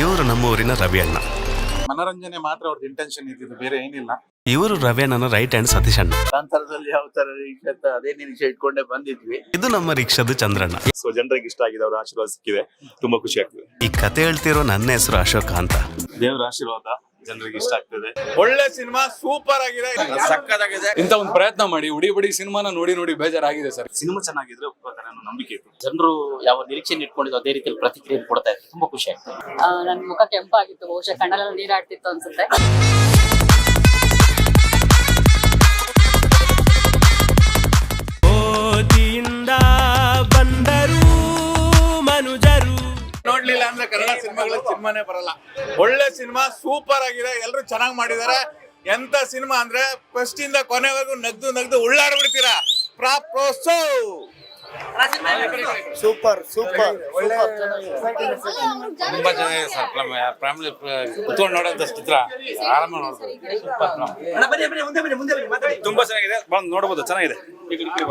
ಇವರು ನಮ್ಮೂರಿನ ರವಿ ಅಣ್ಣ. ಮನೋರಂಜನೆ ಮಾತ್ರ ಅವ್ರದ್ದು ಇಂಟೆನ್ಷನ್ ಇದ್ದಿದ್ದು ಬೇರೆ ಏನಿಲ್ಲ. ಇವರು ರವಿ ಅಣ್ಣನ ರೈಟ್ ಹ್ಯಾಂಡ್ ಸತೀಶ್ ಅಣ್ಣ. ಕಾಂತಾರದಲ್ಲಿ ಯಾವ ತರ ಇತ್ತು, ಅದೇ ನಿರೀಕ್ಷೆ ಇಟ್ಕೊಂಡೇ ಬಂದಿದ್ವಿ. ಇದು ನಮ್ಮ ರಿಕ್ಷಾದ ಚಂದ್ರಣ್ಣ. ಸೊ ಜನರಿಗೆ ಇಷ್ಟ ಆಗಿದೆ ಅವರ ಆಶೀರ್ವಾದ ಸಿಕ್ಕಿದೆ. ತುಂಬಾ ಖುಷಿ ಆಗ್ತದೆ. ಈ ಕತೆ ಹೇಳ್ತಿರೋ ನನ್ನ ಹೆಸರು ಅಶೋಕ ಅಂತ. ದೇವರ ಆಶೀರ್ವಾದ ಜನರಿಗೆ ಇಷ್ಟ ಆಗ್ತದೆ. ಒಳ್ಳೆ ಸಿನಿಮಾ ಸೂಪರ್ ಆಗಿದೆ. ಸಕ್ಕತ್ತಾಗಿದೆ. ಇಂಥ ಒಂದು ಪ್ರಯತ್ನ ಮಾಡಿ ಉಡಿ ಬಡಿ ಸಿನಿಮಾನ ನೋಡಿ ನೋಡಿ ಬೇಜಾರಾಗಿದೆ ಸರ್. ಸಿನಿಮಾ ಚೆನ್ನಾಗಿದ್ರೆ ಅನ್ನೋ ನಂಬಿಕೆ ಇತ್ತು ಜನರು ಯಾವ ನಿರೀಕ್ಷೆ ಇಟ್ಕೊಂಡಿದ್ದು ಅದೇ ರೀತಿಯಲ್ಲಿ ಪ್ರತಿಕ್ರಿಯೆ ಕೊಡ್ತಾ ಇದ್ದಾರೆ. ತುಂಬಾ ಖುಷಿ ಆಯ್ತು ನನ್ನ ನನ್ ಮುಖ ಕೆಂಪಾಗಿತ್ತು ಬಹುಶಃ ಕಣ್ಣಲ್ಲಿ ನೀರಾಡ್ತಿತ್ತು ಅನ್ಸುತ್ತೆ. ನೋಡ್ಲಿಲ್ಲ ಅಂದ್ರೆ ಕನ್ನಡ ಸಿನಿಮಾಗಳ ಸಿನಿಮಾನೇ ಬರಲ್ಲ. ಒಳ್ಳೆ ಸಿನಿಮಾ ಸೂಪರ್ ಆಗಿದೆ ಎಲ್ಲರೂ ಚೆನ್ನಾಗಿ ಮಾಡಿದ್ದಾರೆ. ಎಂತ ಸಿನಿಮಾ ಅಂದ್ರೆ ಫಸ್ಟ್ ಇಂದ ಕೊನೆವರೆಗೂ ನಗ್ದು ನಗ್ದು ಉಳ್ಳಾಡ್ಬಿಡ್ತೀರಾ? ಪ್ರಾಪ್ರೋಸೋ! ಸೂಪರ್ ಸೂಪರ್ ತುಂಬಾ ಚೆನ್ನಾಗಿದೆ ಸರ್ ಫ್ಯಾಮಿಲಿ ಕುತ್ಕೊಂಡು ನೋಡೋಂಥ ಚಿತ್ರ. ಆರಾಮ ನೋಡ್ಬೋದು. ತುಂಬಾ ಚೆನ್ನಾಗಿದೆ. ಬಂದು ನೋಡಬಹುದು ಚೆನ್ನಾಗಿದೆ.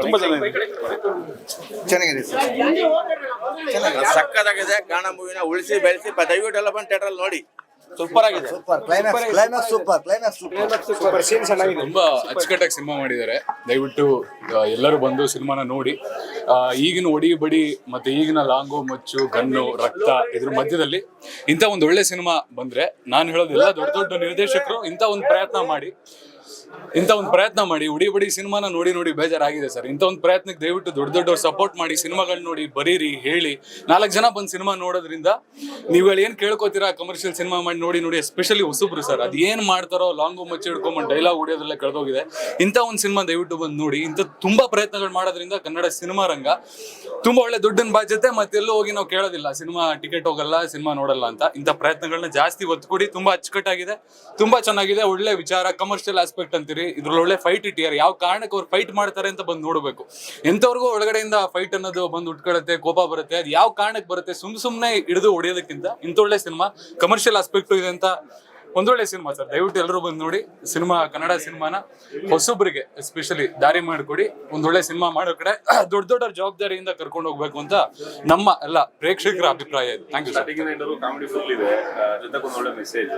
ತುಂಬಾ ಚೆನ್ನಾಗಿದೆ. ಚೆನ್ನಾಗಿದೆ ಸರ್. ಸಕ್ಕತ್ತಾಗಿದೆ ಕಾಣ ಮೂವಿನ ಉಳಿಸಿ ಬೆಳೆಸಿ ದಯವಿಟ್ಟು ಎಲ್ಲ ಬಂದು ಥಿಯೇಟರ್ ನೋಡಿ. ಸೂಪರ್ ಆಗಿದೆ. Super climax climax super climax super super scene ಚೆನ್ನಾಗಿದೆ. ತುಂಬಾ ಅಚ್ಚುಕಟ್ಟಾಗಿ ಸಿನಿಮಾ ಮಾಡಿದ್ದಾರೆ. ದಯವಿಟ್ಟು ಎಲ್ಲರೂ ಬಂದು ಸಿನಿಮಾನ ನೋಡಿ. ಆ, ಈಗಿನ ಒಡಿ ಬಡಿ ಮತ್ತೆ ಈಗಿನ ಲಾಂಗು ಮಚ್ಚು ಗನ್ನು ರಕ್ತ ಇದ್ರ ಮಧ್ಯದಲ್ಲಿ ಇಂಥ ಒಂದು ಒಳ್ಳೆ ಸಿನಿಮಾ ಬಂದ್ರೆ ನಾನು ಹೇಳೋದು ಎಲ್ಲ ದೊಡ್ಡ ದೊಡ್ಡ ನಿರ್ದೇಶಕರು ಇಂಥ ಒಂದು ಪ್ರಯತ್ನ ಮಾಡಿ. ಇಂಥ ಒಂದು ಪ್ರಯತ್ನ ಮಾಡಿ, ಉಡಿ ಬಡಿ ಸಿನಿಮಾನ ನೋಡಿ ನೋಡಿ ಬೇಜಾರಾಗಿದೆ ಸರ್. ಇಂಥ ಒಂದು ಪ್ರಯತ್ನಕ್ಕೆ ದಯವಿಟ್ಟು ದೊಡ್ಡ ದೊಡ್ಡವ್ರು ಸಪೋರ್ಟ್ ಮಾಡಿ ಸಿನಿಮಾಗಳನ್ನ ನೋಡಿ ಬರೀರಿ, ಹೇಳಿ. ನಾಲ್ಕು ಜನ ಬಂದು ಸಿನಿಮಾ ನೋಡೋದ್ರಿಂದ ನೀವುಗಳು ಏನು ಕೇಳ್ಕೊತೀರಾ ಕಮರ್ಷಿಯಲ್ ಸಿನಿಮಾ ಮಾಡಿ ನೋಡಿ ನೋಡಿ ಎಸ್ಪೆಷಲಿ ಹೊಸಬ್ರು ಸರ್. ಅದು ಏನು ಮಾಡ್ತಾರೋ ಲಾಂಗು ಮಚ್ಚಿ ಹಿಡ್ಕೊಂಬಂದು ಡೈಲಾಗ್ ಹೊಡಿಯೋದ್ರಲ್ಲೇ ಕಳೆದೋಗಿದೆ. ಇಂಥ ಒಂದು ಸಿನಿಮಾ ದಯವಿಟ್ಟು ಬಂದು ನೋಡಿ. ಇಂಥ ತುಂಬಾ ಪ್ರಯತ್ನಗಳು ಮಾಡೋದ್ರಿಂದ ಕನ್ನಡ ಸಿನಿಮಾ ರಂಗ ತುಂಬಾ ಒಳ್ಳೆ ದುಡ್ಡಿನ ಬಾಧ್ಯತೆ ಮತ್ತೆಲ್ಲೂ ಹೋಗಿ ನಾವು ಕೇಳೋದಿಲ್ಲ. ಸಿನಿಮಾ ಟಿಕೆಟ್ ಹೋಗಲ್ಲ, ಸಿನಿಮಾ ನೋಡಲ್ಲ ಅಂತ. ಇಂಥ ಪ್ರಯತ್ನಗಳನ್ನ ಜಾಸ್ತಿ ಒತ್ತು ಕೊಡಿ. ತುಂಬಾ ಅಚ್ಚುಕಟ್ಟಾಗಿದೆ, ತುಂಬಾ ಚೆನ್ನಾಗಿದೆ. ಒಳ್ಳೆ ವಿಚಾರ ಕಮರ್ಷಿಯಲ್ ಆಸ್ಪೆಕ್ಟ್ ಅಂತೀರಿ ಇದ್ರಲ್ಲಿ ಒಳ್ಳೆ ಫೈಟ್ ಇಟ್ಟಿದ್ದಾರೆ. ಯಾವ ಕಾರಣಕ್ಕೆ ಅವ್ರು ಫೈಟ್ ಮಾಡ್ತಾರೆ ಅಂತ ಬಂದು ನೋಡಬೇಕು. ಎಂತವ್ರಿಗೂ ಒಳಗಡೆಯಿಂದ ಫೈಟ್ ಅನ್ನೋದು ಬಂದು ಉಟ್ಕೊಳತ್ತೆ ಕೋಪ ಬರುತ್ತೆ. ಅದು ಯಾವ ಕಾರಣಕ್ಕೆ ಬರುತ್ತೆ? ಸುಮ್ ಸುಮ್ನೆ ಹಿಡಿದು ಹೊಡೆಯೋದಕ್ಕಿಂತ ಇಂಥೊಳ್ಳೆ ಸಿನಿಮಾ ಕಮರ್ಷಿಯಲ್ ಆಸ್ಪೆಕ್ಟ್ ಇದೆ ಅಂತ ಒಂದೊಳ್ಳೆ ಸಿನಿಮಾ ಸರ್. ದಯವಿಟ್ಟು ಎಲ್ಲರೂ ಬಂದು ನೋಡಿ ಸಿನಿಮಾ ಕನ್ನಡ ಸಿನಿಮಾನ ಹೊಸೊಬ್ಬರಿಗೆ ಎಸ್ಪೆಷಲಿ ದಾರಿ ಮಾಡಿಕೊಡಿ. ಒಂದೊಳ್ಳೆ ಸಿನಿಮಾ ಮಾಡೋ ಕಡೆ ದೊಡ್ಡ ದೊಡ್ಡ ಜವಾಬ್ದಾರಿಯಿಂದ ಕರ್ಕೊಂಡು ಹೋಗ್ಬೇಕು ಅಂತ ನಮ್ಮ ಎಲ್ಲ ಪ್ರೇಕ್ಷಕರ ಅಭಿಪ್ರಾಯ ಇದೆ. Thank you sir comedy full ಇದೆ ಜೊತೆಗೆ ಒಂದು ಒಳ್ಳೆ ಮೆಸೇಜ್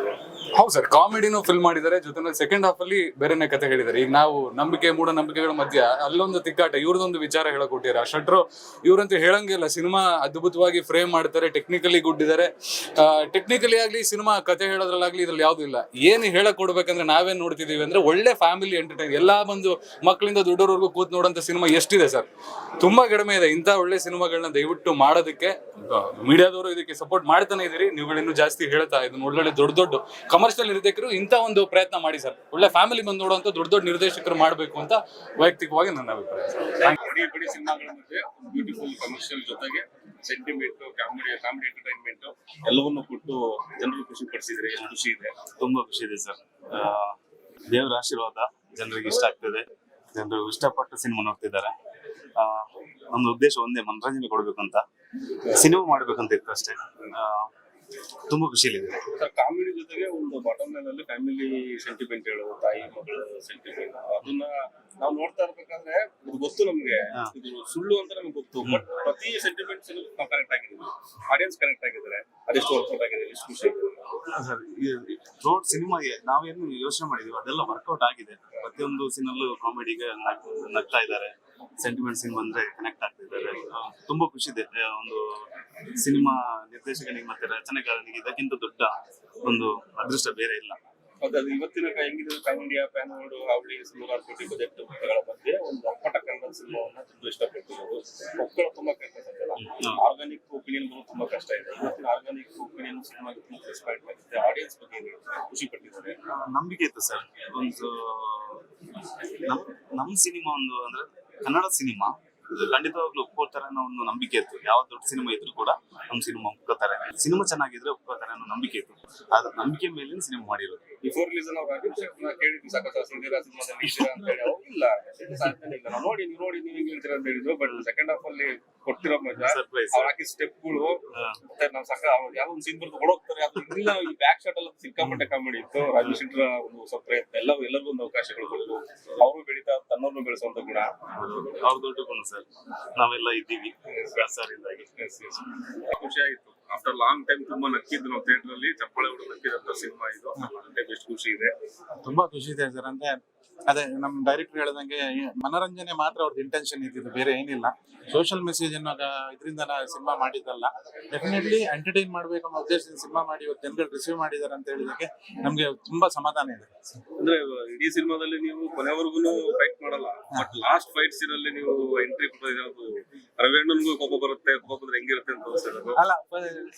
ಹೌದು ಸರ್ ಕಾಮಿಡಿನೂ ಫಿಲ್ ಮಾಡಿದ್ದಾರೆ. ಜೊತೆ ಸೆಕೆಂಡ್ ಹಾಫ್ ಅಲ್ಲಿ ಬೇರೆನೆ ಕತೆ ಹೇಳಿದ್ದಾರೆ. ಈಗ ನಾವು ನಂಬಿಕೆ ಮೂಢನಂಬಿಕೆಗಳ ಮಧ್ಯ ಅಲ್ಲೊಂದು ತಿಕ್ಕಾಟ ಇವ್ರದೊಂದು ವಿಚಾರ ಹೇಳಕೊಟ್ಟಿದ್ದಾರೆ. ಶಟ್ರು ಇವ್ರಂತೂ ಹೇಳಂಗಿಲ್ಲ ಸಿನಿಮಾ ಅದ್ಭುತವಾಗಿ ಫ್ರೇಮ್ ಮಾಡ್ತಾರೆ ಟೆಕ್ನಿಕಲಿ ಗುಡ್ ಇದ್ದಾರೆ ಟೆಕ್ನಿಕಲಿ ಆಗ್ಲಿ ಸಿನಿಮಾ ಕತೆ ಹೇಳೋದ್ರಲ್ಲಾಗ್ಲಿ ಇದ್ರಲ್ಲಿ ಯಾವ್ದು ಇಲ್ಲ. ಏನು ಹೇಳಕ್ ಕೊಡ್ಬೇಕಂದ್ರೆ ನಾವೇನ್ ನೋಡ್ತಿದೀವಿ ಅಂದ್ರೆ ಒಳ್ಳೆ ಫ್ಯಾಮಿಲಿ ಎಂಟರ್ಟೈನ್ ಎಲ್ಲಾ ಬಂದು ಮಕ್ಕಳಿಂದ ದೊಡ್ಡವರೆಗೂ ಕೂತ್ ನೋಡೋಂಥ ಸಿನಿಮಾ ಎಷ್ಟಿದೆ ಸರ್? ತುಂಬಾ ಕಡಿಮೆ ಇದೆ. ಇಂತ ಒಳ್ಳೆ ಸಿನಿಮಾಗಳನ್ನ ದಯವಿಟ್ಟು ಮಾಡೋದಕ್ಕೆ ಮೀಡಿಯಾದವರು ಇದಕ್ಕೆ ಸಪೋರ್ಟ್ ಮಾಡ್ತಾನೆ ಇದೀರಿ ನೀವುಗಳಿನ್ನೂ ಜಾಸ್ತಿ ಹೇಳ್ತಾ ಇದನ್ನ ಒಳ್ಳೊಳ್ಳೆ ದೊಡ್ಡ ದೊಡ್ಡ ಕಮರ್ಷಿಯಲ್ ನಿರ್ದೇಶಕರು ಇಂತ ಒಂದು ಪ್ರಯತ್ನ ಮಾಡಿ ಸರ್. ಒಳ್ಳೆ ಫ್ಯಾಮಿಲಿ ಬಂದು ನೋಡುವಂತ ದೊಡ್ಡ ದೊಡ್ಡ ನಿರ್ದೇಶಕರು ಮಾಡಬೇಕು ಅಂತ ವೈಯಕ್ತಿಕವಾಗಿ ನನ್ನ ಅಭಿಪ್ರಾಯ ಬ್ಯೂಟಿಫುಲ್ ಕಮರ್ಷಿಯಲ್ ಜೊತೆಗೆ ಸೆಂಟಿಮೆಂಟ್ ಕಾಮಿಡಿ ಕಾಮಿಡಿ ಎಂಟರ್ಟೈನ್ಮೆಂಟ್ ಎಲ್ಲವನ್ನೂ ಕೊಟ್ಟು ಜನರು ಖುಷಿ ಪಡಿಸಿದ್ರೆ. ಖುಷಿ ಇದೆ. ತುಂಬಾ ಖುಷಿ ಇದೆ ಸರ್. ದೇವರ ಆಶೀರ್ವಾದ ಜನರಿಗೆ ಇಷ್ಟ ಆಗ್ತದೆ. ಜನರು ಇಷ್ಟಪಟ್ಟು ಸಿನಿಮಾ ನೋಡ್ತಿದ್ದಾರೆ. ನಮ್ಮ ಉದ್ದೇಶ ಒಂದೇ ಮನರಂಜನೆ ಕೊಡ್ಬೇಕಂತ. ಸಿನಿಮಾ ಮಾಡ್ಬೇಕಂತ ಇತ್ತು ಅಷ್ಟೇ. ತುಂಬಾ ಖುಷಿಯಲ್ಲಿದೆ. ಸರ್ ಕಾಮಿಡಿ ಜೊತೆಗೆ ಒಂದು ಬಾಟಮ್ ಲೈನ್ ಅಲ್ಲಿ ಫ್ಯಾಮಿಲಿ ಸೆಂಟಿಮೆಂಟ್ ಹೇಳೋದು ತಾಯಿ ಮಗಳು ಸೆಂಟಿಮೆಂಟ್ ಅದನ್ನ ನಾವು ನೋಡ್ತಾ ಇರ್ಬೇಕಾದ್ರೆ ಇದು ಗೊತ್ತು ನಮ್ಗೆ. ಇದು ಸುಳ್ಳು ಅಂತ ನಮ್ಗೆ ಗೊತ್ತು. ಬಟ್ ಪ್ರತಿ ಸೆಂಟಿಮೆಂಟ್ಸ್ ನಾವು ಕನೆಕ್ಟ್ ಆಗಿದ್ದೀವಿ. ಆಡಿಯನ್ಸ್ ಕನೆಕ್ಟ್ ಆಗಿದ್ದಾರೆ. ಅದೆಷ್ಟು ವರ್ಕೌಟ್ ಆಗಿದೆ ಎಷ್ಟು ಖುಷಿ. ಸರ್? ರೋಡ್ ಸಿನಿಮಾ ನಾವೇನು ಯೋಚನೆ ಮಾಡಿದೀವಿ, ಅದೆಲ್ಲ ವರ್ಕೌಟ್ ಆಗಿದೆ. ಪ್ರತಿಯೊಂದು ಸೀನಲ್ಲೂ ಕಾಮಿಡಿಗೆ ನಗ್ತಾ ಇದ್ದಾರೆ. ಸೆಂಟಿಮೆಂಟ್ ಸೀನ್ ಬಂದ್ರೆ ಕನೆಕ್ಟ್ ಆಗ್ತಿದ್ದಾರೆ ತುಂಬಾ ಖುಷಿ ಇದೆ. ಒಂದು ಸಿನಿಮಾ ನಿರ್ದೇಶಕನಿಗೆ ಮತ್ತೆ ರಚನೆಗಾರನಿಗೆ ಇದಕ್ಕಿಂತ ದೊಡ್ಡ ಒಂದು ಅದೃಷ್ಟ ಬೇರೆ ಇಲ್ಲ. ಅದು ಇವತ್ತಿನ ಹೆಂಗಿದೆ? ಪ್ಯಾನ್ ಇಂಡಿಯಾ ಪ್ಯಾನ್ ವರ್ಲ್ಡ್ ಅವಳಿ ನೂರಾರು ಕೋಟಿ ಬಜೆಟ್ಗಳ ಮಧ್ಯೆ ಒಂದು ಅಪ್ಪಟ ಕನ್ನಡ ಸಿನಿಮಾವನ್ನ ತುಂಬಾ ಇಷ್ಟಪಟ್ಟಿರೋದು. ಮಕ್ಕಳು ತುಂಬಾ ಕಷ್ಟ. ಆರ್ಗಾನಿಕ್ ಒಪಿನಿಯನ್ ಬರೋದು ತುಂಬಾ ಕಷ್ಟ ಇದೆ. ಇವತ್ತಿನ ಆರ್ಗಾನಿಕ್ ಒಪಿನಿಯನ್ ಸಿನಿಮಾಗೆ ತುಂಬಾ ರೆಸ್ಪೆಕ್ಟ್ ಆಗಿದೆ ಆಡಿಯನ್ಸ್ ಬಗ್ಗೆ ಖುಷಿ ಪಟ್ಟಿದ್ದಾರೆ ನಂಬಿಕೆ ಇತ್ತು ಸರ್. ಒಂದು ನಮ್ ನಮ್ ಸಿನಿಮಾ ಒಂದು ಅಂದ್ರೆ ಕನ್ನಡ ಸಿನಿಮಾ. ಖಂಡಿತವಾಗ್ಲೂ ಒಪ್ಕೋತಾರೆ ಅನ್ನೋ ಒಂದು ನಂಬಿಕೆ ಇತ್ತು. ಯಾವ ದೊಡ್ಡ ಸಿನಿಮಾ ಇದ್ರು ಕೂಡ ನಮ್ ಸಿನಿಮಾ ಒಪ್ಕೋತಾರೆ ಸಿನಿಮಾ ಚೆನ್ನಾಗಿದ್ರೆ ಒಪ್ಕೋತಾರೆ ಅನ್ನೋ ನಂಬಿಕೆ ಇತ್ತು. ಅದ್ರ ನಂಬಿಕೆ ಮೇಲೆ ಸಿನಿಮಾ ಮಾಡಿರೋದು. ಬಿಫೋರ್ ರಿಲೀಸ್ ಅವ್ರು ಶೆಟ್ನ ಕೇಳಿದ್ವಿ ಸಾಕಷ್ಟು ಸಿಂಧಿರಾ ಸಿನಿಮಾದಲ್ಲಿ ಇದ್ದೀರಾ? ಅಂತ ಹೇಳಿ. ಅವ್ರು ಇಲ್ಲ ಸಾಧ್ಯನೇ ಇಲ್ಲ. ನಾವು ನೋಡಿ ನೀವು ನೋಡಿ ನೀವು ಹೆಂಗ್ ಹೇಳ್ತೀರಾ ಅಂತ ಹೇಳಿದ್ರು. ಬಟ್ ಸೆಕೆಂಡ್ ಹಾಫ್ ಅಲ್ಲಿ ಕೊಟ್ಟಿರೋ ಮಜಾ. ಅವ್ರು ಹಾಕಿ ಸ್ಟೆಪ್ಗಳು ಮತ್ತೆ ನಾವು ಸಕ ಅವ್ರು ಯಾವ ಒಂದು ಸೀನ್ ಬರ್ದು ಹೊಡೋಗ್ತಾರೆ ಅದು ಇಲ್ಲ ಈ ಬ್ಯಾಕ್ ಶಾಟ್ ಎಲ್ಲ ಸಿಕ್ಕಾಪಟ್ಟೆ ಕಾಮಿಡಿ ಇತ್ತು. ರಾಜು ಶೆಟ್ಟರ ಒಂದು ಹೊಸ ಪ್ರಯತ್ನ ಎಲ್ಲ ಎಲ್ಲರಿಗೂ ಒಂದು ಅವಕಾಶಗಳು ಕೊಟ್ಟು ಅವರು ಬೆಳೀತಾ ತನ್ನವ್ರನ್ನು ಬೆಳೆಸುವಂತ ಗುಣ. ಅವ್ರ ದೊಡ್ಡ ಗುಣ ಸರ್. ನಾವೆಲ್ಲ ಇದ್ದೀವಿ. ಸರ್ ಇಂದಾಗಿ ಖುಷಿ ಆಗಿತ್ತು ಆಫ್ಟರ್ ಲಾಂಗ್ ಟೈಮ್ ತುಂಬಾ ನಕ್ಕಿದ್ದು ನಾವು ಥಿಯೇಟರ್ ಅಲ್ಲಿ, ಚಪ್ಪಾಳೆ ಹುಡುಗ ನಕ್ಕಿದಂತ ಸಿನಿಮಾ ಇದು. ಎಷ್ಟು ಖುಷಿ ಇದೆ. ತುಂಬಾ ಖುಷಿ ಇದೆ ಸರ್. ಅಂದ್ರೆ ಅದೇ ನಮ್ ಡೈರೆಕ್ಟರ್ ಹೇಳ್ದಂಗೆ ಮನೋರಂಜನೆ ಮಾತ್ರ ಅವ್ರದ್ದು ಇಂಟೆನ್ಷನ್ ಇದ್ದಿದ್ದು ಬೇರೆ ಏನಿಲ್ಲ. ಸೋಷಿಯಲ್ ಮೆಸೇಜ್ ಅನ್ನೋ ಇದರಿಂದ ಸಿನಿಮಾ ಮಾಡಿದ್ದಲ್ಲ. ಡೆಫಿನೆಟ್ಲಿ ಎಂಟರ್ಟೈನ್ ಮಾಡ್ಬೇಕು ಅನ್ನೋ ಉದ್ದೇಶದಿಂದ ಸಿನಿಮಾ ಮಾಡಿ ಇವತ್ತು ಜನಗಳು ರಿಸೀವ್ ಮಾಡಿದ್ದಾರೆ ಅಂತ ಹೇಳಿದಕ್ಕೆ ನಮ್ಗೆ ತುಂಬಾ ಸಮಾಧಾನ ಇದೆ. ಅಂದ್ರೆ ಇಡೀ ಸಿನಿಮಾದಲ್ಲಿ ನೀವು ಕೊನೆವರೆಗೂ ಫೈಟ್ ಮಾಡಲ್ಲ. ಬಟ್ ಲಾಸ್ಟ್ ಫೈಟ್ ಸೀನ್ ಅಲ್ಲಿ ನೀವು ಎಂಟ್ರಿ ಕೊಡೋದು ರವಿಯಣ್ಣನ್ಗೂ ಕೋಪ ಬರುತ್ತೆ ಕೋಪ ಬಂದ್ರೆ ಹೆಂಗಿರುತ್ತೆ ಅಂತ ಅಲ್ಲ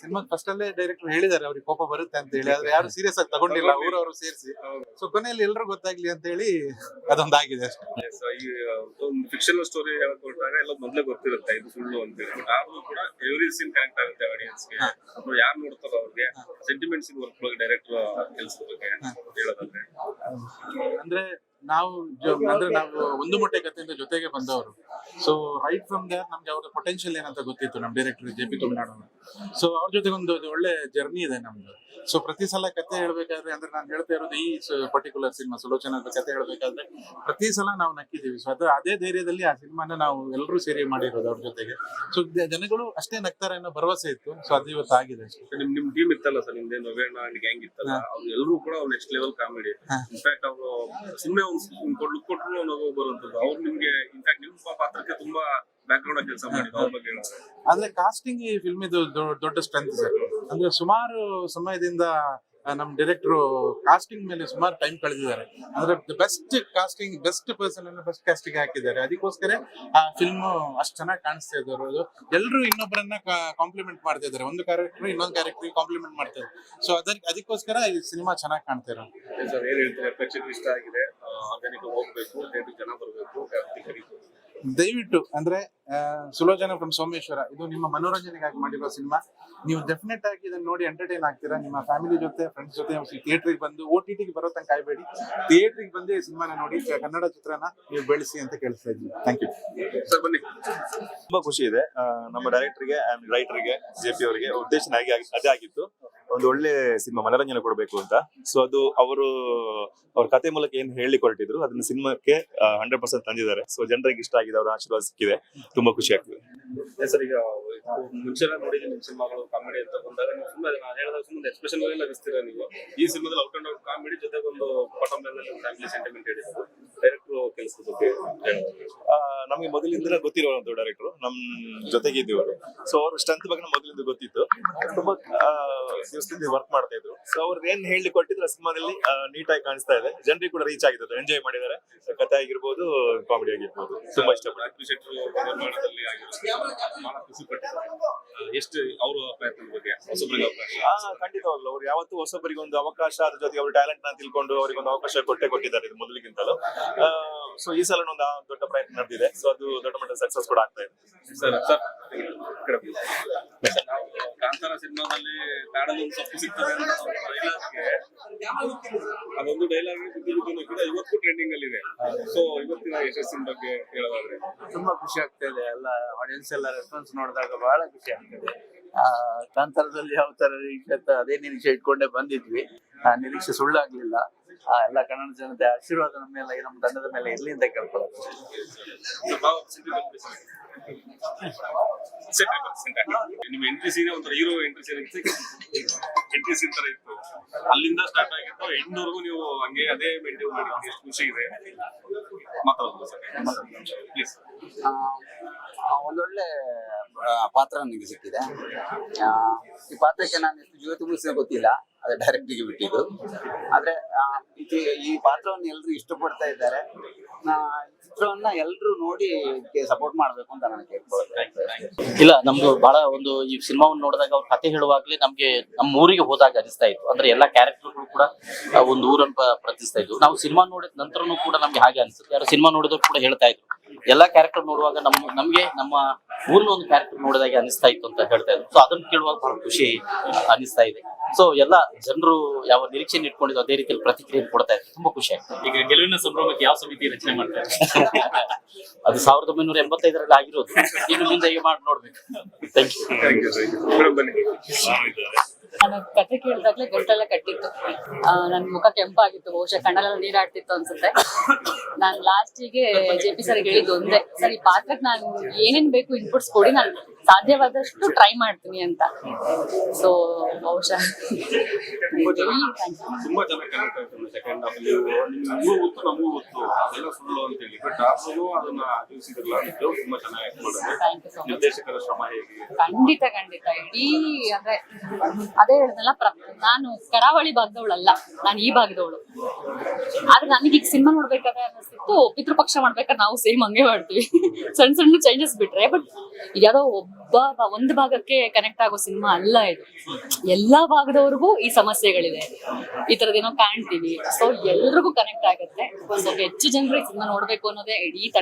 ಸಿನಿಮಾ ಫಸ್ಟ್ ಅಲ್ಲೇ ಡೈರೆಕ್ಟರ್ ಹೇಳಿದ್ದಾರೆ ಅವ್ರಿಗೆ ಕೋಪ ಬರುತ್ತೆ ಅಂತ ಹೇಳಿ. ಆದ್ರೆ ಯಾರು ಸೀರಿಯಸ್ ಆಗಿ ತಗೊಂಡಿಲ್ಲ ಊರವರು ಸೇರಿಸಿ. ಸೊ ಕೊನೆಯಲ್ಲಿ ಎಲ್ರು ಗೊತ್ತಾಗ್ಲಿ ಅಂತ ಹೇಳಿ ಅದೊಂದಾಗಿದೆ ಅಷ್ಟೇ. ಸೊ ಈ ಒಂದು ಫಿಕ್ಷನಲ್ ಸ್ಟೋರಿ ಹೇಳ್ಕೊಟ್ಟಾಗ ಎಲ್ಲ ಮೊದ್ಲೇ ಗೊತ್ತಿರುತ್ತೆ ಇದು ಸುಳ್ಳು ಅಂತ ಆದ್ರೂ ಕೂಡ ಎವ್ರಿ ಸೀನ್ ಕನೆಕ್ಟ್ ಆಗುತ್ತೆ ಆಡಿಯನ್ಸ್ಗೆ. ಅಥವಾ ಯಾರು ನೋಡ್ತಾರೋ ಅವ್ರಿಗೆ ಸೆಂಟಿಮೆಂಟ್ಸ್ ವರ್ಕ್ ಬಗ್ಗೆ ಡೈರೆಕ್ಟರ್ ಕೆಲಸದ ಬಗ್ಗೆ ಹೇಳೋದಂದ್ರೆ. ಅಂದ್ರೆ ನಾವು ಜೊ- ಅಂದ್ರೆ ನಾವು ಒಂದು ಮೊಟ್ಟೆ ಕಥೆಯಿಂದ ಜೊತೆಗೆ ಬಂದವರು. ಸೊ ರೈಟ್ ಫ್ರಮ್ ದರ್ ನಮ್ಗೆ ಅವ್ರ ಪೊಟೆನ್ಶಿಯಲ್ ಏನಂತ ಗೊತ್ತಿತ್ತು ನಮ್ಮ director J P Tulunadu so ಅವ್ರ ಜೊತೆಗೆ ಒಂದು ಒಳ್ಳೆ ಜರ್ನಿ ಇದೆ ನಮ್ದು. ಸೊ ಪ್ರತಿ ಸಲ ಕತೆ ಹೇಳ್ಬೇಕಾದ್ರೆ ಅಂದ್ರೆ ನಾನು ಹೇಳ್ತಾ ಇರೋದು ಈ ಪರ್ಟಿಕ್ಯುಲರ್ ಸಿನಿಮಾ ಸುಲೋಚನ ಕತೆ ಹೇಳ್ಬೇಕಾದ್ರೆ ಪ್ರತಿ ಸಲ ನಾವು ನಕ್ಕಿದೀವಿ ಸೊ ಅದು ಅದೇ ಧೈರ್ಯದಲ್ಲಿ ಆ ಸಿನಿಮಾನ ನಾವು ಎಲ್ಲರೂ ಸೇರಿ ಮಾಡಿರೋದು ಅವ್ರ ಜೊತೆಗೆ. ಸೊ ಜನಗಳು ಅಷ್ಟೇ ನಗ್ತಾರೆ ಅನ್ನೋ ಭರವಸೆ ಇತ್ತು. ಸೊ ಅದು ಇವತ್ತು ಆಗಿದೆ ನಿಮ್ ನಿಮ್ ಟೀಮ್ ಇತ್ತಲ್ಲ ಸರ್? ನಿಮ್ದೇ ನವೇಣ ಗ್ಯಾಂಗ್ ಇತ್ತಲ್ಲ? ಅವ್ರು ಎಲ್ಲರೂ ಕೂಡ ನೆಕ್ಸ್ಟ್ ಲೆವೆಲ್ ಕಾಮಿಡಿ ಇನ್ಫ್ಯಾಕ್ಟ್ ಅವರು ಸುಮ್ಮನೆ ಒಂದು ಕೊಡ್ಲು ಕೊಟ್ಟರು ನಗು ಬರುವಂತದ್ದು ಅವ್ರು ನಿಮ್ಗೆ ಇನ್ಫ್ಯಾಕ್ಟ್ ನಿಮ್ಮ ಪಾತ್ರಕ್ಕೆ ತುಂಬಾ ಬ್ಯಾಕ್ ಗ್ರೌಂಡ್ ಕೆಲಸ ಮಾಡಿದ್ರು ಅವ್ರ ಬಗ್ಗೆ ಹೇಳೋದು ಆದ್ರೆ ಕಾಸ್ಟಿಂಗ್ ಈ ಫಿಲ್ಮ್ ಇದು ದೊ- ದೊಡ್ಡ ಸ್ಟ್ರೆಂತ್ ಸರ್. ಅಂದ್ರೆ ಸುಮಾರು ಸಮಯದಿಂದ ಆ, ನಮ್ ಡೈರೆಕ್ಟರ್ ಕಾಸ್ಟಿಂಗ್ ಮೇಲೆ ಸುಮಾರು ಟೈಮ್ ಕಳೆದಿದ್ದಾರೆ. ಅಂದ್ರೆ ಬೆಸ್ಟ್ ಕಾಸ್ಟಿಂಗ್ ಬೆಸ್ಟ್ ಪರ್ಸನ್ ಅನ್ನು ಬೆಸ್ಟ್ ಕಾಸ್ಟಿಂಗ್ ಹಾಕಿದ್ದಾರೆ. ಅದಕ್ಕೋಸ್ಕರ ಆ ಫಿಲ್ಮ್ ಅಷ್ಟು ಚೆನ್ನಾಗಿ ಕಾಣಿಸ್ತಾ ಇದ್ದಾರೆ ಎಲ್ಲರೂ ಇನ್ನೊಬ್ಬರನ್ನ ಕಾಂಪ್ಲಿಮೆಂಟ್ ಮಾಡ್ತಾ ಇದ್ದಾರೆ. ಒಂದು ಕ್ಯಾರೆಕ್ಟರ್ ಇನ್ನೊಂದು ಕ್ಯಾರೆಕ್ಟರ್ ಕಾಂಪ್ಲಿಮೆಂಟ್ ಮಾಡ್ತಾ ಇದ್ದಾರೆ. ಸೊ ಅದಕ್ಕೆ ಅದಕ್ಕೋಸ್ಕರ ಈ ಸಿನಿಮಾ ಚೆನ್ನಾಗಿ ಕಾಣ್ತಾ ಇರೋದು. ಸರ್ ಏನ್ ಹೇಳ್ತಾರೆ? ಪ್ರೇಕ್ಷಕರು ಇಷ್ಟ ಆಗಿದೆ ಹೋಗ್ಬೇಕು ಥಿಯೇಟರ್ ಜನ ಬರಬೇಕು ದಯವಿಟ್ಟು ಅಂದ್ರೆ ಸುಲೋಚನ ಫ್ರಮ್ ಸೋಮೇಶ್ವರ, ಇದು ನಿಮ್ಮ ಮನೋರಂಜನೆಗಾಗಿ ಮಾಡಿರೋ ಸಿನಿಮಾ. ನೀವು ಡೆಫಿನೆಟ್ ಆಗಿ ಇದನ್ನ ನೋಡಿ ಎಂಟರ್ಟೈನ್ ಆಗ್ತೀರಾ? ನಿಮ್ಮ ಫ್ಯಾಮಿಲಿ ಜೊತೆ ಫ್ರೆಂಡ್ಸ್ ಜೊತೆ ಥಿಯೇಟ್ರಿಗೆ ಬಂದು ಓ ಟಿ ಟಿಗೆ ಬರೋ ತನಕ ಕಾಯ್ಬೇಡಿ ಥಿಯೇಟ್ರಿಗೆ ಬಂದು ಸಿನಿಮಾನ ನೋಡಿ ಕನ್ನಡ ಚಿತ್ರನ ನೀವು ಬೆಳೆಸಿ ಅಂತ ಕೇಳಿಸ್ತಾ ಇದ್ದೀನಿ. ಥ್ಯಾಂಕ್ ಯು ಸರ್, ಬನ್ನಿ. ತುಂಬಾ ಖುಷಿ ಇದೆ. ನಮ್ಮ ಡೈರೆಕ್ಟರ್ಗೆ ರೈಟರ್ಗೆ ಜೆ ಪಿ ಅವರಿಗೆ ಉದ್ದೇಶ ಆಗಿ- ಅದೇ ಆಗಿತ್ತು. ಒಂದು ಒಳ್ಳೆ ಸಿನಿಮಾ ಮನರಂಜನೆ ಕೊಡಬೇಕು ಅಂತ. ಸೊ ಅದು ಅವರು ಅವ್ರ ಕತೆ ಮೂಲಕ ಏನ್ ಹೇಳಿ ಕೊರಟಿದ್ರು ಅದನ್ನ ಸಿನಿಮಾಕ್ಕೆ ಹಂಡ್ರೆಡ್ ಪರ್ಸೆಂಟ್ ತಂದಿದ್ದಾರೆ. ಸೊ ಜನರಿಗೆ ಇಷ್ಟ ಆಗಿದೆ ಅವರ ಆಶೀರ್ವಾದ ಸಿಕ್ಕಿದೆ. ತುಂಬಾ ಖುಷಿ ಆಗ್ತದೆ. ಸರ್ ಈಗ ಮುಂಚೆ ನೋಡಿದ್ರೆ ನಿಮ್ಮ ಸಿನಿಮಾಗಳು ಕಾಮಿಡಿ ಅಂತ ಬಂದಾಗ ನೀವು ಸುಮ್ಮನೆ ನಾನು ಹೇಳಿದಾಗ ಸುಮ್ಮನೆ ಎಕ್ಸ್ಪ್ರೆಷನ್ ಎಲ್ಲ ನಗಿಸ್ತೀರಾ ನೀವು? ಈ ಸಿನಿಮಾದಲ್ಲಿ ಔಟ್ ಅಂಡ್ ಔಟ್ ಕಾಮಿಡಿ ಜೊತೆಗೆ ಒಂದು ಬಾಟಮ್ ಫ್ಯಾಮಿಲಿ ಸೆಂಟಿಮೆಂಟ್ ಹೇಳಿದ್ರು ಡೈರೆಕ್ಟರ್ ಕೆಲಸದ ಬಗ್ಗೆ ನಮಗೆ ಮೊದಲಿಂದ ಒಂದು ಡೈರೆಕ್ಟರ್ ನಮ್ ಜೊತೆಗೆ ಇದ್ದವರು ಸೊ ಅವ್ರ ಸ್ಟ್ರೆಂತ್ ಬಗ್ಗೆ ಮೊದಲಿಂದ ಗೊತ್ತಿತ್ತು. ತುಂಬಾ ದಿವಸದಿಂದ ವರ್ಕ್ ಮಾಡ್ತಾ ಇದ್ರು. ಸೊ ಅವ್ರದ್ದು ಏನ್ ಹೇಳಿ ಕೊಟ್ಟಿದ್ರು ಸಿನಿಮಾದಲ್ಲಿ ನೀಟಾಗಿ ಕಾಣಿಸ್ತಾ ಇದೆ. ಜನರಿಗೆ ಕೂಡ ರೀಚ್ ಆಗಿದೆ ಎಂಜಾಯ್ ಮಾಡಿದ್ದಾರೆ. ಕಥೆ ಆಗಿರ್ಬೋದು ಕಾಮಿಡಿ ಆಗಿರ್ಬೋದು. ತುಂಬಾ ಇಷ್ಟ ಎಷ್ಟು ಅವರ ಪ್ರಯತ್ನದ ಬಗ್ಗೆ ಹೊಸಬರಿಗೆ ಅವಕಾಶ? ಆ, ಖಂಡಿತವಾಗ್ಲು ಅವ್ರು ಯಾವತ್ತೂ ಹೊಸಬರಿಗೆ ಒಂದು ಅವಕಾಶ ಅದ್ರ ಜೊತೆಗೆ ಅವ್ರ ಟ್ಯಾಲೆಂಟ್ನ ತಿಳ್ಕೊಂಡು ಅವರಿಗೆ ಒಂದು ಅವಕಾಶ ಕೊಟ್ಟೆ ಕೊಟ್ಟಿದ್ದಾರೆ ಇದು ಮೊದಲಿಗಿಂತಲೂ. ಸೊ ಈ ಸಲ ಒಂದು ದೊಡ್ಡ ಪ್ರಯತ್ನ ನಡೆದಿದೆ. ಸೊ ಅದು ದೊಡ್ಡ ಮಟ್ಟದ ಸಕ್ಸಸ್ ಕೂಡ ಆಗ್ತಾ ಇದೆ. ಸರ್ ಸರ್ ಕಾಂತಾರ ಸಿನಿಮಾದಲ್ಲಿ ಒಂದು ಸೊಪ್ಪು ಸಿಗ್ತದೆ ಅದೊಂದು ಡೈಲಾಗ್ ಕೂಡ ಇವತ್ತು ಟ್ರೆಂಡಿಂಗ್ ಅಲ್ಲಿ ಇದೆ. ಸೊ ಇವತ್ತಿನ ಯಶಸ್ಸಿನ ಬಗ್ಗೆ ಹೇಳೋದಾದ್ರೆ. ತುಂಬಾ ಖುಷಿ ಆಗ್ತಾ ಇದೆ. ಎಲ್ಲ ಆಡಿಯನ್ಸ್ ಎಲ್ಲ ರೆಸ್ಪಾನ್ಸ್ ನೋಡಿದಾಗ ಬಹಳ ಖುಷಿ ಆಗ್ತಾ ಆ ಕಾಂತಾರದಲ್ಲಿ ಯಾವ ತರ ಅದೇ ನಿರೀಕ್ಷೆ ಇಟ್ಕೊಂಡೇ ಬಂದಿದ್ವಿ. ಆ, ನಿರೀಕ್ಷೆ ಸುಳ್ಳಾಗ್ಲಿಲ್ಲ. ಆ, ಎಲ್ಲ ಕನ್ನಡ ಜನತೆ ಆಶೀರ್ವಾದ ನಮ್ಮ ಮೇಲೆ, ನಮ್ಮ ತಂಡದ ಮೇಲೆ ಇರ್ಲಿ ಅಂತ ಕೇಳ್ಕೊಳ್ಳೋದು. ನಿಮ್ಮ ಎಂಟ್ರಿ ಸೀನ್ ಒಂಥರ hero entry scene entry scene ತರ ಇತ್ತು. ಅಲ್ಲಿಂದ ಸ್ಟಾರ್ಟ್ ಆಗಿತ್ತು ಎಂಡ್ವರೆಗೂ ನೀವು ಹಂಗೆ ಅದೇ ಮೇಂಟೈನ್ ಮಾಡಿ ಎಷ್ಟು ಖುಷಿ ಇದೆ? ಒಂದೊಳ್ಳೆ ಪಾತ್ರ ನನಗೆ ಸಿಕ್ಕಿದೆ. ಈ ಪಾತ್ರಕ್ಕೆ ನಾನು ಎಷ್ಟು ಜೀವ ತುಂಬಿಸಿದ ಗೊತ್ತಿಲ್ಲ. ಅದೇ ಡೈರೆಕ್ಟಿಗೆ ಬಿಟ್ಟಿದ್ದು. ಆದ್ರೆ ಈ ಪಾತ್ರವನ್ನು ಎಲ್ಲರೂ ಇಷ್ಟಪಡ್ತಾ ಇದ್ದಾರೆ. ಚಿತ್ರವನ್ನ ಎಲ್ಲರೂ ನೋಡಿ ಸಪೋರ್ಟ್ ಮಾಡ್ಬೇಕು ಅಂತ ನಾನು ಕೇಳ್ಕೊಳ್ಳೋದು ಇಲ್ಲ, ನಮ್ದು ಬಹಳ ಒಂದು ಈ ಸಿನಿಮಾವನ್ನು ನೋಡಿದಾಗ ಅವ್ರ ಕತೆ ಹೇಳುವಾಗಲೇ ನಮ್ಗೆ ನಮ್ಮ ಊರಿಗೆ ಹೋದಾಗ ಅನಿಸ್ತಾ ಇತ್ತು. ಅಂದ್ರೆ ಎಲ್ಲಾ ಕ್ಯಾರೆಕ್ಟರ್ಗಳು ಕೂಡ ಒಂದು ಊರನ್ನು ಪ್ರತಿಸ್ತಾ ಇದ್ವು. ನಾವು ಸಿನಿಮಾ ನೋಡಿದ ನಂತರನೂ ಕೂಡ ನಮ್ಗೆ ಹಾಗೆ ಅನಿಸುತ್ತೆ. ಯಾರು ಸಿನಿಮಾ ನೋಡಿದವ್ರು ಕೂಡ ಹೇಳ್ತಾ ಇದ್ರು. ಎಲ್ಲಾ ಕ್ಯಾರೆಕ್ಟರ್ ನೋಡುವಾಗ ನಮ್, ನಮ್ಗೆ ನಮ್ಮ ಊರಿನ ಒಂದು ಕ್ಯಾರೆಕ್ಟರ್ ನೋಡಿದಾಗ ಅನಿಸ್ತಾ ಇತ್ತು ಅಂತ ಹೇಳ್ತಾ ಇದ್ರು. ಸೊ ಅದನ್ನ ಕೇಳುವಾಗ ಬಹಳ ಖುಷಿ ಅನಿಸ್ತಾ ಇದೆ. ಸೊ ಎಲ್ಲ ಜನರು ಯಾವ ನಿರೀಕ್ಷೆ ಇಟ್ಕೊಂಡಿದ್ದು ಅದೇ ರೀತಿಯಲ್ಲಿ ಪ್ರತಿಕ್ರಿಯೆ ಕೊಡ್ತಾ ಇದ್ದಾರೆ. ತುಂಬಾ ಖುಷಿ ಆಗ್ತದೆ ಈಗ ಗೆಲುವಿನ ಸಂಭ್ರಮಕ್ಕೆ ಯಾವ ಸಮಿತಿ ರಚನೆ ಮಾಡ್ತಾರೆ? ಅದು ಸಾವಿರದ ಒಂಬೈನೂರ ಎಂಬತ್ತೈದರಲ್ಲಿ ಆಗಿರೋದು. ಇನ್ನು ಮುಂದೆ ಈಗ ಮಾಡಿ ನೋಡ್ಬೇಕು. ಥ್ಯಾಂಕ್ ಯು ನಾನು ಕತೆ ಕೇಳಿದಾಗ್ಲೇ ಗಂಟೆಲ್ಲ ಕಟ್ಟಿತ್ತು. ನನ್ ಮುಖ ಕೆಂಪಾಗಿತ್ತು ಬಹುಶಃ ಕಣ್ಣೆಲ್ಲ ನೀರಾಡ್ತಿತ್ತು ಅನ್ಸುತ್ತೆ. ನಾನು ಲಾಸ್ಟಿಗೆ ಜೆ ಪಿ ಸರ್ ಹೇಳಿದ್ದು ಒಂದೇ. ಸರ್ ಈ ಪಾತ್ರಕ್ಕೆ ನಾನು ಏನೇನ್ ಬೇಕು ಇನ್ಪುಟ್ಸ್ ಕೊಡಿ ನಾನು ಸಾಧ್ಯವಾದಷ್ಟು ಟ್ರೈ ಮಾಡ್ತೀನಿ ಅಂತ. ಸೊ ಬಹುಶಃ. really thank ತುಂಬಾ ಚೆನ್ನಾಗಿ ಕನೆಕ್ಟ್ ಆಯ್ತು ಸೆಕೆಂಡ್ ಹಾಫ್ ನೀವು ನಿಮಗೂ ಗೊತ್ತು ನಮಗೂ ಗೊತ್ತು ಅದೆಲ್ಲ ಸುಳ್ಳು ಅಂತ ಹೇಳಿ. ಬಟ್ ಆದ್ರೂ ಅದನ್ನ ತಿಳಿಸಿದ್ರಲ್ಲ ನಿಜವಾಗ್ಲೂ ತುಂಬಾ ಚೆನ್ನಾಗಿ ಆಕ್ಟ್ ಮಾಡಿದ್ರೆ. Thank you so much. ನಿರ್ದೇಶಕರ ಶ್ರಮ ಹೇಗೆ? ಖಂಡಿತ ಖಂಡಿತ. ಇಡೀ ಅಂದ್ರೆ ಅದೇ ಹೇಳಿದ್ನಲ್ಲ ಪ್ರ- ನಾನು ಕರಾವಳಿ ಭಾಗದವಳಲ್ಲ. ನಾನು ಈ ಭಾಗದವಳು. ಆದ್ರೆ ನನಗೆ ಈಗ ಸಿನಿಮಾ ನೋಡ್ಬೇಕಾದ್ರೆ ಅನ್ನಿಸ್ತಿತ್ತು ಪಿತೃಪಕ್ಷ ಮಾಡ್ಬೇಕಾದ್ರೆ ನಾವು ಸೇಮ್ ಹಂಗೆ ಮಾಡ್ತೀವಿ. ಸಣ್ಣ ಸಣ್ಣ ಚೇಂಜಸ್ ಬಿಟ್ರೆ ಬಟ್ ಯಾವ್ದೋ ಒಬ್ಬ ಒಂದು ಭಾಗಕ್ಕೆ ಕನೆಕ್ಟ್ ಆಗೋ ಸಿನಿಮಾ ಅಲ್ಲ ಇದು. ಎಲ್ಲಾ ಭಾಗದವ್ರಿಗೂ ಈ ಸಮಸ್ಯೆಗಳಿದೆ. ಈ ತರದೇನೋ ಕಾಣ್ತೀವಿ. ಸೊ ಎಲ್ರಿಗೂ ಕನೆಕ್ಟ್ ಆಗುತ್ತೆ. ಹೆಚ್ಚು ಜನರು ಸಿನಿಮಾ ನೋಡ್ಬೇಕು ಅನ್ನೋದೇ ಇಡೀ